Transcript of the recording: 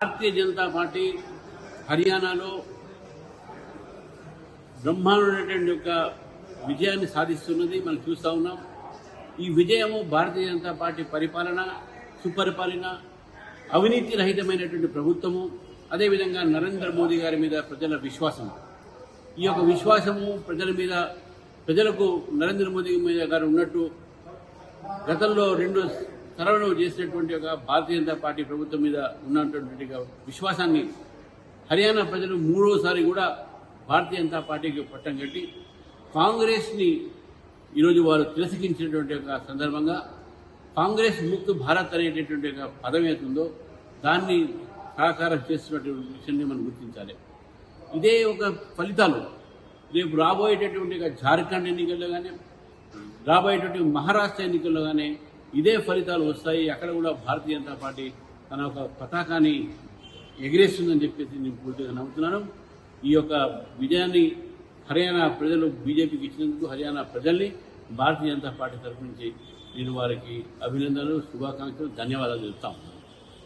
Bharatiya Janata party హర్యానాలో బ్రహ్మాండమైనటువంటి యొక్క విజయాన్ని సాధిస్తున్నది మనం చూస్తూ ఉన్నాం. ఈ విజయము భారతీయ జనతా పార్టీ పరిపాలన సుపరిపాలన అవినీతి రహితమైనటువంటి ప్రభుత్వము అదేవిధంగా నరేంద్ర మోదీ గారి మీద ప్రజల విశ్వాసం ఈ యొక్క విశ్వాసము ప్రజల మీద ప్రజలకు నరేంద్ర మోదీ మీద గారు ఉన్నట్టు గతంలో రెండు తరంలో చేసినటువంటి ఒక భారతీయ జనతా పార్టీ ప్రభుత్వం మీద ఉన్నటువంటి విశ్వాసాన్ని హర్యానా ప్రజలు మూడోసారి కూడా భారతీయ జనతా పార్టీకి పట్టం కట్టి కాంగ్రెస్ని ఈరోజు వారు తిరస్కరించినటువంటి ఒక సందర్భంగా కాంగ్రెస్ ముక్త్ భారత్ అనేటటువంటి ఒక పదం ఏతుందో దాన్ని సాకారం చేస్తున్నటువంటి విషయాన్ని మనం గుర్తించాలి. ఇదే ఒక ఫలితాలు. రేపు రాబోయేటటువంటి ఒక జార్ఖండ్ ఎన్నికల్లో కానీ రాబోయేటటువంటి మహారాష్ట్ర ఎన్నికల్లో కానీ ఇదే ఫలితాలు వస్తాయి. అక్కడ కూడా భారతీయ జనతా పార్టీ తన ఒక పతాకాన్ని ఎగిరేస్తుందని చెప్పేసి నేను పూర్తిగా నమ్ముతున్నాను. ఈ యొక్క విజయాన్ని హర్యానా ప్రజలు బీజేపీకి ఇచ్చినందుకు హర్యానా ప్రజల్ని భారతీయ జనతా పార్టీ తరఫు నుంచి నేను వారికి అభినందనలు శుభాకాంక్షలు ధన్యవాదాలు చెప్తాను